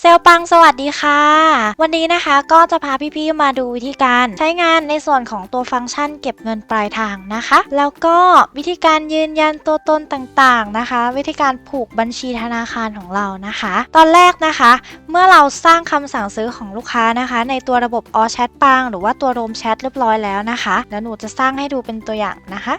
เซลปังสวัสดีค่ะ วันนี้นะคะก็จะพาพี่ๆมาดูวิธีการใช้งานในส่วนของตัวฟังก์ชันเก็บเงินปลายทางนะคะ แล้วก็วิธีการยืนยันตัวตนต่างๆนะคะ วิธีการผูกบัญชีธนาคารของเรานะคะ ตอนแรกนะคะ เมื่อเราสร้างคำสั่งซื้อของลูกค้านะคะ ในตัวระบบ All Chat ปังหรือว่าตัว Roam Chat เรียบร้อยแล้วนะคะแล้วหนูจะสร้างให้ดูเป็นตัวอย่างนะคะ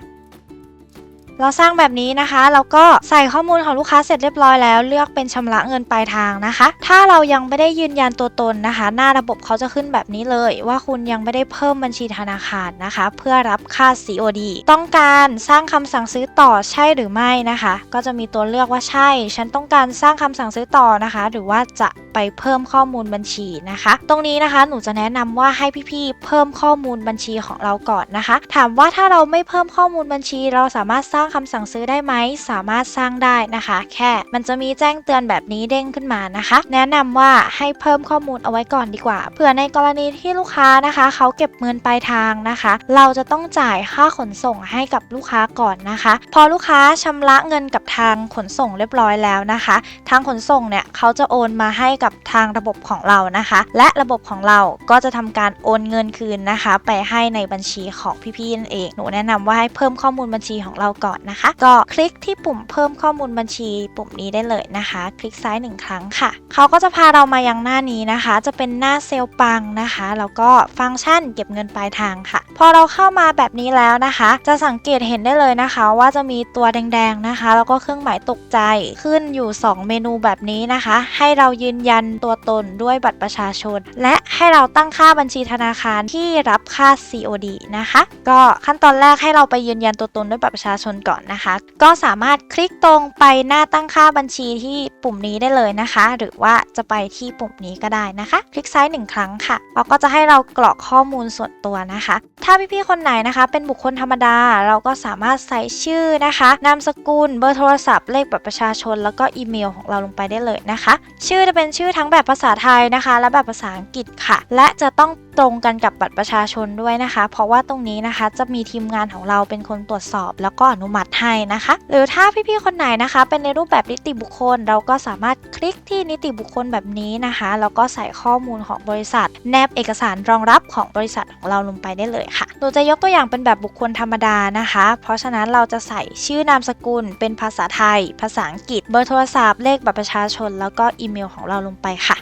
เราสร้างแบบนี้นะคะเราก็ใส่ข้อมูลของลูกค้าเสร็จเรียบร้อยแล้วเลือกเป็นชำระเงินปลายทางนะคะ ถ้าเรายังไม่ได้ยืนยันตัวตนนะคะ หน้าระบบเขาจะขึ้นแบบนี้เลย ว่าคุณยังไม่ได้เพิ่มบัญชีธนาคารนะคะ เพื่อรับค่า COD ต้องการสร้างคำสั่งซื้อต่อใช่หรือไม่นะคะ ก็จะมีตัวเลือกว่าใช่ ฉันต้องการสร้างคำสั่งซื้อต่อนะคะ หรือว่าจะไปเพิ่มข้อมูลบัญชีนะคะ ตรงนี้นะคะหนูจะแนะนำว่าให้พี่ๆเพิ่มข้อมูลบัญชีของเราก่อนนะคะ ถามว่าถ้าเราไม่เพิ่มข้อมูลบัญชี เราสามารถสร้างคำสั่งซื้อได้ไหมสามารถสร้างได้นะคะ แค่มันจะมีแจ้งเตือนแบบนี้เด้งขึ้นมานะคะ แนะนำว่าให้เพิ่มข้อมูลเอาไว้ก่อนดีกว่าเผื่อในกรณีที่ลูกค้านะคะ เขาเก็บเงินปลายทางนะคะ เราจะต้องจ่ายค่าขนส่งให้กับลูกค้าก่อนนะคะ พอลูกค้าชำระเงินกับทางขนส่งเรียบร้อยแล้วนะคะ ทางขนส่งเนี่ยเขาจะโอนมาให้กับทางระบบของเรานะคะ และระบบของเราก็จะทำการโอนเงินคืนนะคะ ไปให้ในบัญชีของพี่ๆนั่นเองหนูแนะนำว่าให้เพิ่มข้อมูลบัญชีของเราก่อนนะคะ ก็คลิกที่ปุ่มเพิ่มข้อมูลบัญชี ปุ่มนี้ได้เลยนะคะ คลิกซ้ายหนึ่งครั้งค่ะ เขาก็จะพาเรามายังหน้านี้นะคะ จะเป็นหน้าเซลล์ปังนะคะแล้วก็ฟังก์ชันเก็บเงินปลายทางค่ะ พอเราเข้ามาแบบนี้แล้วนะคะ จะสังเกตเห็นได้เลยนะคะ ว่าจะมีตัวแดงๆนะคะ แล้วก็เครื่องหมายตกใจขึ้นอยู่ 2 เมนูแบบนี้นะคะ ให้เรายืนยันตัวตนด้วยบัตรประชาชน และให้เราตั้งค่าบัญชีธนาคารที่รับค่า COD นะคะ ก็ขั้นตอนแรกให้เราไปยืนยันตัวตนด้วยบัตรประชาชนก่อนนะคะ ก็สามารถคลิกตรงไปหน้าตั้งค่าบัญชีที่ปุ่มนี้ได้เลยนะคะ หรือว่าจะไปที่ปุ่มนี้ก็ได้นะคะ คลิกซ้ายหนึ่งครั้งค่ะเราก็จะให้เรากรอกข้อมูลส่วนตัวนะคะ ถ้าพี่ๆคนไหนนะคะ เป็นบุคคลธรรมดาเราก็สามารถใส่ชื่อนะคะ นามสกุล เบอร์โทรศัพท์เลขบัตรประชาชน แล้วก็อีเมลของเราลงไปได้เลยนะคะ ชื่อจะเป็นชื่อทั้งแบบภาษาไทยนะคะ และแบบภาษาอังกฤษค่ะ และจะต้อง ตรงกันกับบัตรประชาชนด้วยนะคะ เพราะว่าตรงนี้นะคะจะมีทีมงานของเราเป็นคนตรวจสอบ แล้วก็อนุมัติให้นะคะ หรือถ้าพี่ๆคนไหนนะคะ เป็นในรูปแบบนิติบุคคล เราก็สามารถคลิกที่นิติบุคคลแบบนี้นะคะแล้วก็ใส่ข้อมูลของบริษัท แนบเอกสารรองรับของบริษัทของเราลงไปได้เลยค่ะหนูจะยกตัวอย่างเป็นแบบบุคคลธรรมดานะคะ เพราะฉะนั้นเราจะใส่ชื่อนามสกุล เป็นภาษาไทย ภาษาอังกฤษ เบอร์โทรศัพท์เลขบัตรประชาชน แล้วก็อีเมลของเราลงไปค่ะ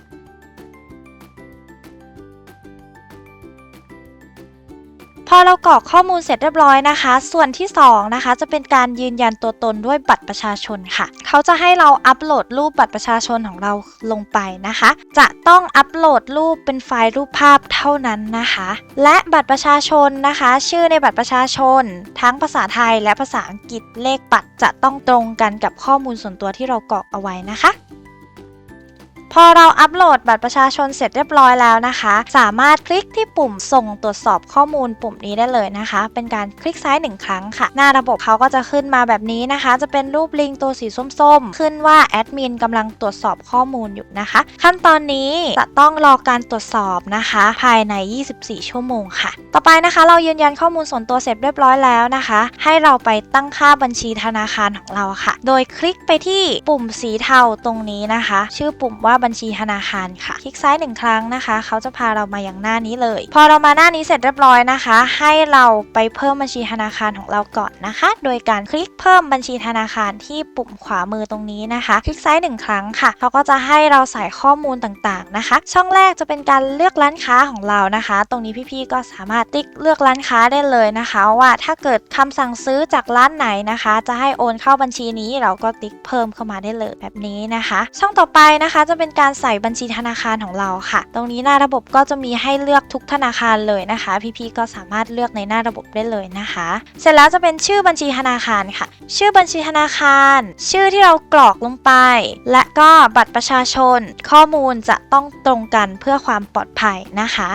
อเรากรอกข้อมูลเสร็จเรียบร้อยนะคะ ส่วนที่2นะคะจะเป็นการยืนยันตัวตนด้วยบัตรประชาชนค่ะ เขาจะให้เราอัปโหลดรูปบัตรประชาชนของเราลงไปนะคะ จะต้องอัปโหลดรูปเป็นไฟล์รูปภาพเท่านั้นนะคะ และบัตรประชาชนนะคะ ชื่อในบัตรประชาชน ทั้งภาษาไทยและภาษาอังกฤษเลขบัตรจะต้องตรงกันกับข้อมูลส่วนตัวที่เรากรอกเอาไว้นะคะ พอเราอัปโหลดบัตรประชาชนเสร็จเรียบร้อยแล้วนะคะ สามารถคลิกที่ปุ่มส่งตรวจสอบข้อมูลปุ่มนี้ได้เลยนะคะ เป็นการคลิกซ้ายหนึ่งครั้งค่ะ หน้าระบบเขาก็จะขึ้นมาแบบนี้นะคะ จะเป็นรูปลิงตัวสีส้มๆ ขึ้นว่าแอดมินกำลังตรวจสอบข้อมูลอยู่นะคะ ขั้นตอนนี้จะต้องรอการตรวจสอบนะคะ ภายใน 24 ชั่วโมงค่ะ ต่อไปนะคะ เรายืนยันข้อมูลส่วนตัวเสร็จเรียบร้อยแล้วนะคะ ให้เราไปตั้งค่าบัญชีธนาคารของเราค่ะ โดยคลิกไปที่ปุ่มสีเทาตรงนี้นะคะ ชื่อปุ่มว่าบัญชีธนาคารค่ะ คลิกซ้ายหนึ่งครั้งนะคะ เขาจะพาเรามาอย่างหน้านี้เลย พอเรามาหน้านี้เสร็จเรียบร้อยนะคะ ให้เราไปเพิ่มบัญชีธนาคารของเราก่อนนะคะ โดยการคลิกเพิ่มบัญชีธนาคารที่ปุ่มขวามือตรงนี้นะคะ คลิกซ้ายหนึ่งครั้งค่ะ เขาก็จะให้เราใส่ข้อมูลต่างๆนะคะ ช่องแรกจะเป็นการเลือกร้านค้าของเรานะคะ ตรงนี้พี่ๆก็สามารถติ๊กเลือกร้านค้าได้เลยนะคะ ว่าถ้าเกิดคำสั่งซื้อจากร้านไหนนะคะ จะให้โอนเข้าบัญชีนี้เราก็ติ๊กเพิ่มเข้ามาได้เลยแบบนี้นะคะ ช่องต่อไปนะคะจะเป็นการใส่บัญชีธนาคารของเราค่ะ ตรงนี้หน้าระบบก็จะมีให้เลือกทุกธนาคารเลยนะคะ พี่ๆก็สามารถเลือกในหน้าระบบได้เลยนะคะ เสร็จแล้วจะเป็นชื่อบัญชีธนาคารค่ะ ชื่อบัญชีธนาคาร ชื่อที่เรากรอกลงไป และก็บัตรประชาชน ข้อมูลจะต้องตรงกันเพื่อความปลอดภัยนะคะ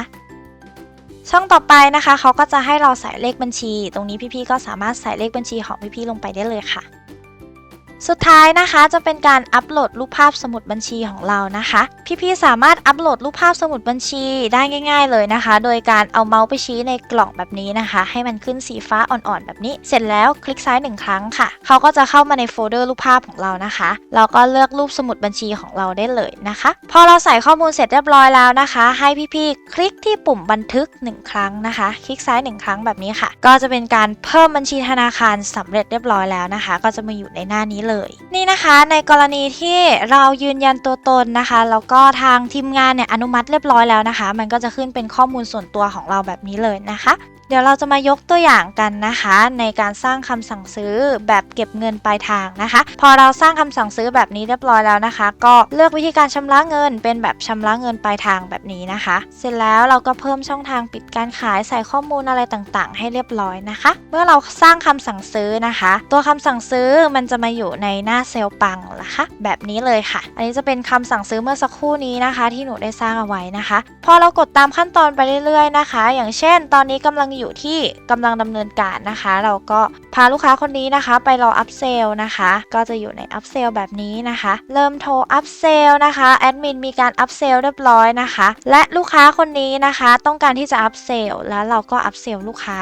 ช่องต่อไปนะคะเขาก็จะให้เราใส่เลขบัญชี ตรงนี้พี่ๆก็สามารถใส่เลขบัญชีของพี่ๆลงไปได้เลยค่ะ สุดท้ายนะคะจะเป็นการอัปโหลดรูปภาพสมุดบัญชีของเรานะคะ พี่ๆสามารถอัปโหลดรูปภาพสมุดบัญชีได้ง่าย ๆ เลยนะคะ โดยการเอาเมาส์ไปชี้ในกล่องแบบนี้นะคะ ให้มันขึ้นสีฟ้าอ่อนๆแบบนี้ เสร็จแล้วคลิกซ้ายหนึ่งครั้งค่ะเขาก็จะเข้ามาในโฟลเดอร์รูปภาพของเรานะคะแล้วก็เลือกรูปสมุดบัญชีของเราได้เลยนะคะ พอเราใส่ข้อมูลเสร็จเรียบร้อยแล้วนะคะ ให้พี่ๆคลิกที่ปุ่มบันทึกหนึ่งครั้งนะคะ คลิกซ้ายหนึ่งครั้งแบบนี้ค่ะ ก็จะเป็นการเพิ่มบัญชีธนาคารสำเร็จเรียบร้อยแล้วนะคะ ก็จะมาอยู่ในหน้านี้เลยนี่นะคะในกรณีที่เรายืนยันตัวตนนะคะแล้วก็ทางทีมงานเนี่ยอนุมัติเรียบร้อยแล้วนะคะ มันก็จะขึ้นเป็นข้อมูลส่วนตัวของเราแบบนี้เลยนะคะ เดี๋ยวเราจะมายกตัวอย่างกันนะคะ ในการสร้างคำสั่งซื้อแบบเก็บเงินปลายทางนะคะ พอเราสร้างคำสั่งซื้อแบบนี้เรียบร้อยแล้วนะคะ ก็เลือกวิธีการชำระเงิน เป็นแบบชำระเงินปลายทางแบบนี้นะคะ เสร็จแล้วเราก็เพิ่มช่องทางปิดการขายใส่ข้อมูลอะไรต่างๆ ให้เรียบร้อยนะคะ เมื่อเราสร้างคำสั่งซื้อนะคะ ตัวคำสั่งซื้อมันจะมาอยู่ในหน้าเซลล์ปังนะคะแบบนี้เลยค่ะ อันนี้จะเป็นคำสั่งซื้อเมื่อสักครู่นี้นะคะ ที่หนูได้สร้างเอาไว้นะคะ พอเรากดตามขั้นตอนไปเรื่อยๆนะคะ อย่างเช่น ตอนนี้กำลังอยู่ที่กำลังดำเนินการนะคะ เราก็พาลูกค้าคนนี้นะคะ ไปรออัพเซลนะคะ ก็จะอยู่ในอัพเซลแบบนี้นะคะ เริ่มโทรอัพเซลนะคะแอดมินมีการอัพเซลเรียบร้อยนะคะ และลูกค้าคนนี้นะคะ ต้องการที่จะอัพเซลแล้วเราก็อัพเซลลูกค้า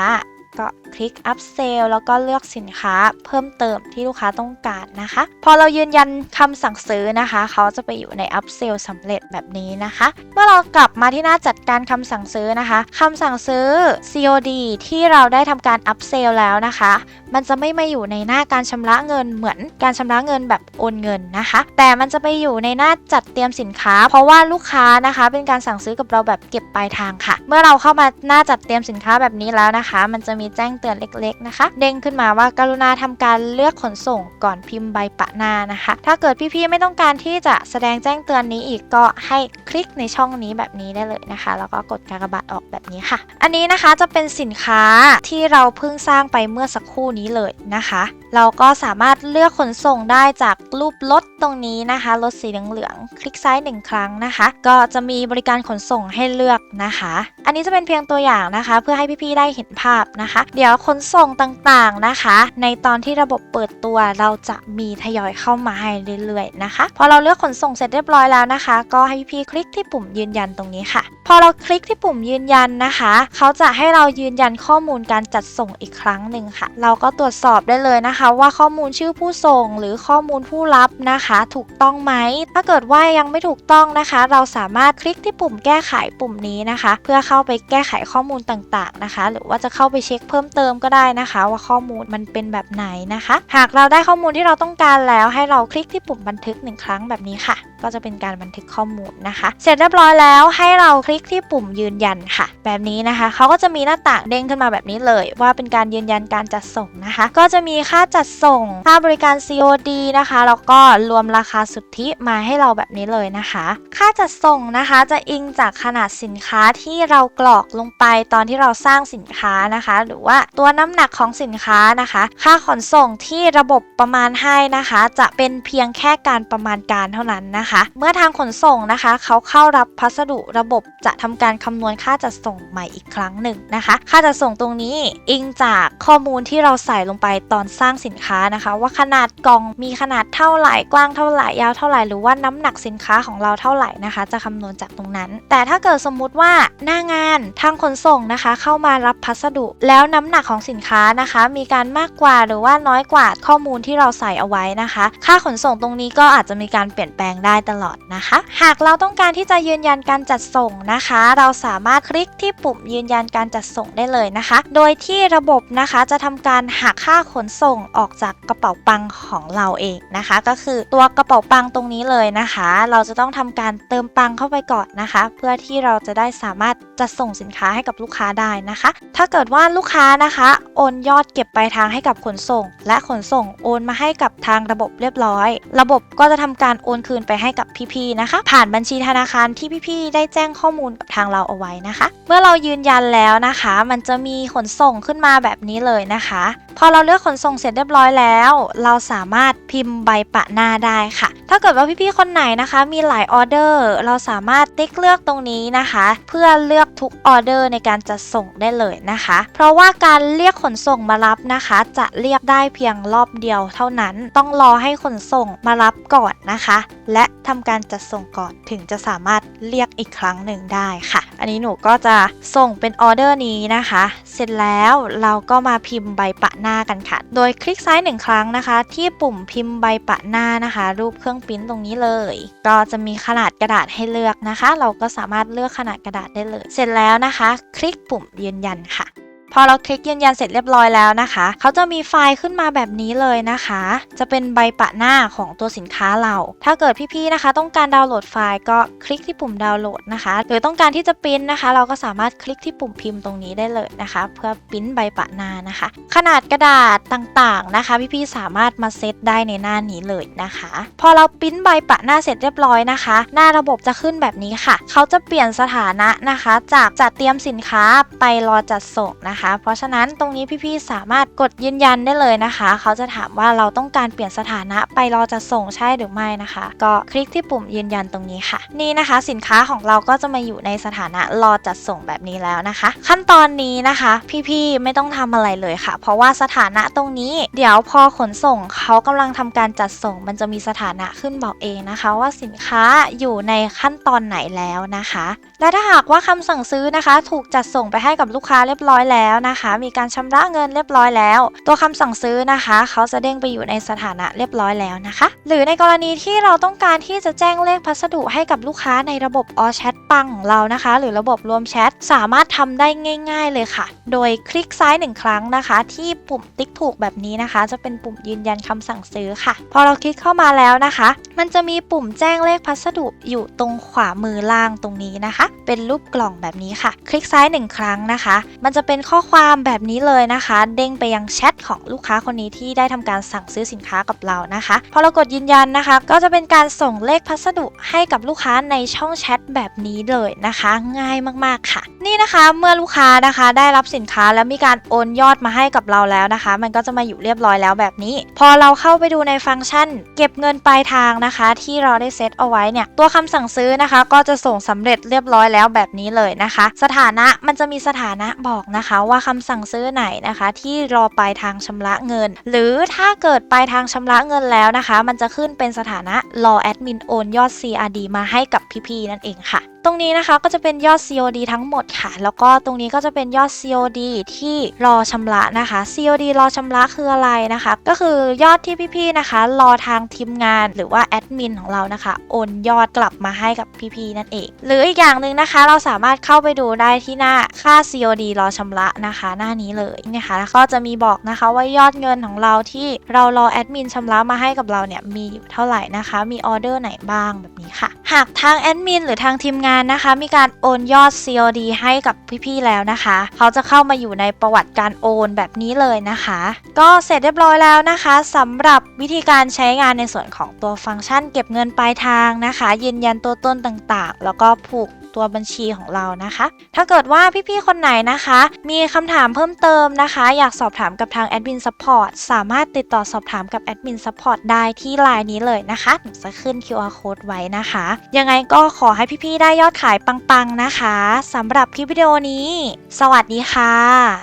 ก็คลิก up sell แล้วก็เลือกสินค้าเพิ่มเติมที่ลูกค้าต้องการนะคะ พอเรายืนยันคำสั่งซื้อนะคะ เขาจะไปอยู่ใน up sell สำเร็จแบบนี้นะคะ เมื่อเรากลับมาที่หน้าจัดการคำสั่งซื้อนะคะคำสั่งซื้อ COD ที่เราได้ทำการ up sell แล้วนะคะ มันจะไม่มาอยู่ในหน้าการชำระเงินเหมือนการชำระเงินแบบโอนเงินนะคะ แต่มันจะไปอยู่ในหน้าจัดเตรียมสินค้า เพราะว่าลูกค้านะคะ เป็นการสั่งซื้อกับเราแบบเก็บปลายทางค่ะ เมื่อเราเข้ามาหน้าจัดเตรียมสินค้าแบบนี้แล้วนะคะ มันจะมีแจ้งเตือนเล็กๆนะคะ เด้งขึ้นมาว่าการุณาทำการเลือกขนส่งก่อนพิมพ์ใบปะหน้านะคะ ถ้าเกิดพี่ๆไม่ต้องการที่จะแสดงแจ้งเตือนนี้อีกก็ให้คลิกในช่องนี้แบบนี้ได้เลยนะคะ แล้วก็กดกากบาทออกแบบนี้ค่ะ อันนี้นะคะจะเป็นสินค้าที่เราเพิ่งสร้างไปเมื่อสักครู่นี้เลยนะคะ เราก็สามารถเลือกขนส่งได้จากรูปรถตรงนี้นะคะรถสีเหลืองๆคลิกซ้ายหนึ่งครั้งนะคะ ก็จะมีบริการขนส่งให้เลือกนะคะ อันนี้จะเป็นเพียงตัวอย่างนะคะ เพื่อให้พี่ๆได้เห็นภาพนะคะ เดี๋ยวขนส่งต่างๆนะคะ ในตอนที่ระบบเปิดตัวเราจะมีทยอยเข้ามาให้เรื่อยๆนะคะ พอเราเลือกขนส่งเสร็จเรียบร้อยแล้วนะคะ ก็ให้พี่ๆคลิกที่ปุ่มยืนยันตรงนี้ค่ะ พอเราคลิกที่ปุ่มยืนยันนะคะ เขาจะให้เรายืนยันข้อมูลการจัดส่งอีกครั้งหนึ่งค่ะ เราก็ตรวจสอบได้เลยนะคะ ว่าข้อมูลชื่อผู้ส่งหรือข้อมูลผู้รับนะคะ ถูกต้องไหม ถ้าเกิดว่ายังไม่ถูกต้องนะคะ เราสามารถคลิกที่ปุ่มแก้ไขปุ่มนี้นะคะ เพื่อเข้าไปแก้ไขข้อมูลต่างๆนะคะ หรือว่าจะเข้าไปเช็คเพิ่มเติมก็ได้นะคะ ว่าข้อมูลมันเป็นแบบไหนนะคะ หากเราได้ข้อมูลที่เราต้องการแล้ว ให้เราคลิกที่ปุ่มบันทึกหนึ่งครั้งแบบนี้ค่ะก็จะเป็นการบันทึกข้อมูลนะคะ เสร็จเรียบร้อยแล้วให้เราคลิกที่ปุ่มยืนยันค่ะ แบบนี้นะคะเขาก็จะมีหน้าต่างเด้งขึ้นมาแบบนี้เลย ว่าเป็นการยืนยันการจัดส่งนะคะ ก็จะมีค่าจัดส่ง ค่าบริการ COD นะคะแล้วก็รวมราคาสุทธิมาให้เราแบบนี้เลยนะคะ ค่าจัดส่งนะคะจะอิงจากขนาดสินค้าที่เรากรอกลงไปตอนที่เราสร้างสินค้านะคะ หรือว่าตัวน้ำหนักของสินค้านะคะ ค่าขนส่งที่ระบบประมาณให้นะคะ จะเป็นเพียงแค่การประมาณการเท่านั้นนะคะเมื่อทางขนส่งนะคะ เขาเข้ารับพัสดุระบบจะทำการคำนวณค่าจัดส่งใหม่อีกครั้งหนึ่งนะคะ ค่าจัดส่งตรงนี้อิงจากข้อมูลที่เราใส่ลงไปตอนสร้างสินค้านะคะ ว่าขนาดกล่องมีขนาดเท่าไหร่กว้างเท่าไหร่ยาวเท่าไหร่หรือว่าน้ำหนักสินค้าของเราเท่าไหร่นะคะ จะคำนวณจากตรงนั้น แต่ถ้าเกิดสมมุติว่าหน้างานทางขนส่งนะคะ เข้ามารับพัสดุแล้วน้ำหนักของสินค้านะคะ มีการมากกว่าหรือว่าน้อยกว่าข้อมูลที่เราใส่เอาไว้นะคะ ค่าขนส่งตรงนี้ก็อาจจะมีการเปลี่ยนแปลงได้ตลอดนะคะ หากเราต้องการที่จะยืนยันการจัดส่งนะคะ เราสามารถคลิกที่ปุ่มยืนยันการจัดส่งได้เลยนะคะ โดยที่ระบบนะคะจะทำการหักค่าขนส่งออกจากกระเป๋าปังของเราเองนะคะ ก็คือตัวกระเป๋าปังตรงนี้เลยนะคะ เราจะต้องทำการเติมปังเข้าไปก่อนนะคะ เพื่อที่เราจะได้สามารถจัดส่งสินค้าให้กับลูกค้าได้นะคะ ถ้าเกิดว่าลูกค้านะคะโอนยอดเก็บปลายทางให้กับขนส่ง และขนส่งโอนมาให้กับทางระบบเรียบร้อย ระบบก็จะทำการโอนคืนไปให้ให้กับพี่ๆนะคะ ผ่านบัญชีธนาคารที่พี่ๆได้แจ้งข้อมูลกับทางเราเอาไว้นะคะ เมื่อเรายืนยันแล้วนะคะ มันจะมีขนส่งขึ้นมาแบบนี้เลยนะคะ พอเราเลือกขนส่งเสร็จเรียบร้อยแล้ว เราสามารถพิมพ์ใบปะหน้าได้ค่ะ ถ้าเกิดว่าพี่ๆคนไหนนะคะ มีหลายออเดอร์เราสามารถติ๊กเลือกตรงนี้นะคะ เพื่อเลือกทุกออเดอร์ในการจัดส่งได้เลยนะคะ เพราะว่าการเรียกขนส่งมารับนะคะ จะเรียกได้เพียงรอบเดียวเท่านั้น ต้องรอให้ขนส่งมารับก่อนนะคะ และ ทำการจัดส่งก่อนถึงจะสามารถเรียกอีกครั้งหนึ่งได้ค่ะ อันนี้หนูก็จะส่งเป็นออเดอร์นี้นะคะ เสร็จแล้วเราก็มาพิมพ์ใบปะหน้ากันค่ะ โดยคลิกซ้ายหนึ่งครั้งนะคะ ที่ปุ่มพิมพ์ใบปะหน้านะคะ รูปเครื่องปริ้นตรงนี้เลย ก็จะมีขนาดกระดาษให้เลือกนะคะ เราก็สามารถเลือกขนาดกระดาษได้เลย เสร็จแล้วนะคะ คลิกปุ่มยืนยันค่ะ พอเราคลิกยืนยันเสร็จเรียบร้อยแล้วนะคะ เขาจะมีไฟล์ขึ้นมาแบบนี้เลยนะคะ จะเป็นใบปะหน้าของตัวสินค้าเรา ถ้าเกิดพี่ๆนะคะ ต้องการดาวน์โหลดไฟล์ก็คลิกที่ปุ่มดาวน์โหลดนะคะ หรือต้องการที่จะปริ้นนะคะ เราก็สามารถคลิกที่ปุ่มพิมพ์ตรงนี้ได้เลยนะคะ เพื่อปริ้นใบปะหน้านะคะ ขนาดกระดาษต่างๆนะคะ พี่ๆสามารถมาเซตได้ในหน้านี้เลยนะคะ พอเราปริ้นใบปะหน้าเสร็จเรียบร้อยนะคะ หน้าระบบจะขึ้นแบบนี้ค่ะ เขาจะเปลี่ยนสถานะนะคะ จากจัดเตรียมสินค้าไปรอจัดส่งนะคะเพราะฉะนั้นตรงนี้พี่ๆสามารถกดยืนยันได้เลยนะคะ เขาจะถามว่าเราต้องการเปลี่ยนสถานะไปรอจัดส่งใช่หรือไม่นะคะ ก็คลิกที่ปุ่มยืนยันตรงนี้ค่ะ นี่นะคะ สินค้าของเราก็จะมาอยู่ในสถานะรอจัดส่งแบบนี้แล้วนะคะ ขั้นตอนนี้นะคะ พี่ๆไม่ต้องทำอะไรเลยค่ะ เพราะว่าสถานะตรงนี้ เดี๋ยวพอขนส่งเขากำลังทำการจัดส่ง มันจะมีสถานะขึ้นบอกเองนะคะ ว่าสินค้าอยู่ในขั้นตอนไหนแล้วนะคะ และถ้าหากว่าคำสั่งซื้อนะคะ ถูกจัดส่งไปให้กับลูกค้าเรียบร้อยแล้วนะคะ มีการชำระเงินเรียบร้อยแล้ว ตัวคำสั่งซื้อนะคะ เขาจะเด้งไปอยู่ในสถานะเรียบร้อยแล้วนะคะ หรือในกรณีที่เราต้องการที่จะแจ้งเลขพัสดุให้กับลูกค้าในระบบ All Chat ปังของเรานะคะ หรือระบบรวมแชทสามารถทำได้ง่าย ๆเลยค่ะ โดยคลิกซ้ายหนึ่งครั้งนะคะ ที่ปุ่มติ๊กถูกแบบนี้นะคะ จะเป็นปุ่มยืนยันคำสั่งซื้อค่ะ พอเราคลิกเข้ามาแล้วนะคะ มันจะมีปุ่มแจ้งเลขพัสดุอยู่ตรงขวามือล่างตรงนี้นะคะ เป็นรูปกล่องแบบนี้ค่ะ คลิกซ้ายหนึ่งครั้งนะคะ มันจะเป็นข้อความแบบนี้เลยนะคะ เด้งไปยังแชทของลูกค้าคนนี้ที่ได้ทำการสั่งซื้อสินค้ากับเรานะคะ พอเรากดยืนยันนะคะ ก็จะเป็นการส่งเลขพัสดุให้กับลูกค้าในช่องแชทแบบนี้เลยนะคะ ง่ายมากๆค่ะ นี่นะคะเมื่อลูกค้านะคะได้รับสินค้าแล้วมีการโอนยอดมาให้กับเราแล้วนะคะ มันก็จะมาอยู่เรียบร้อยแล้วแบบนี้ พอเราเข้าไปดูในฟังก์ชัน เก็บเงินปลายทางนะคะ ที่เราได้เซตเอาไว้เนี่ยตัวคำสั่งซื้อนะคะ ก็จะส่งสำเร็จเรียบร้อยแล้วแบบนี้เลยนะคะ สถานะมันจะมีสถานะบอกนะคะ ว่าคำสั่งซื้อไหนนะคะ ที่รอปลายทางชำระเงิน หรือถ้าเกิดปลายทางชำระเงินแล้วนะคะ มันจะขึ้นเป็นสถานะรอแอดมินโอนยอด CRD มาให้กับพี่ๆนั่นเองค่ะ รงนี้นะคะก็จะเป็นยอด COD ทั้งหมดค่ะ แล้วก็ตรงนี้ก็จะเป็นยอด COD ที่รอชำระนะคะ COD รอชำระคืออะไรนะคะ ก็คือยอดที่พี่ๆนะคะ รอทางทีมงานหรือว่าแอดมินของเรานะคะ โอนยอดกลับมาให้กับพี่ๆนั่นเอง หรืออีกอย่างหนึ่งนะคะ เราสามารถเข้าไปดูได้ที่หน้าค่า COD รอชำระนะคะ หน้านี้เลยนะคะแล้วก็จะมีบอกนะคะว่ายอดเงินของเราที่เรารอแอดมินชำระมาให้กับเราเนี่ยมีอยู่เท่าไหร่นะคะ มีออเดอร์ไหนบ้างแบบนี้ค่ะ หากทางแอดมินหรือทางทีมงานนะคะมีการโอนยอด COD ให้กับพี่ๆแล้วนะคะ เขาจะเข้ามาอยู่ในประวัติการโอนแบบนี้เลยนะคะ ก็เสร็จเรียบร้อยแล้วนะคะสำหรับวิธีการใช้งานในส่วนของตัวฟังก์ชัน เก็บเงินปลายทางนะคะ ยืนยันตัวตนต่างๆ แล้วก็ผูกตัวบัญชีของเรานะคะ ถ้าเกิดว่าพี่ๆ คนไหนนะคะ มีคำถามเพิ่มเติมนะคะ อยากสอบถามกับทางแอดมินซัพพอร์ตสามารถติดต่อสอบถามกับแอดมินซัพพอร์ตได้ที่ไลน์นี้เลยนะคะจะขึ้น QR code ไว้นะคะ ยังไงก็ขอให้พี่ๆ ได้ยอดอดขายปังๆนะคะสำหรับคลิปวิดีโอนี้ สวัสดีค่ะ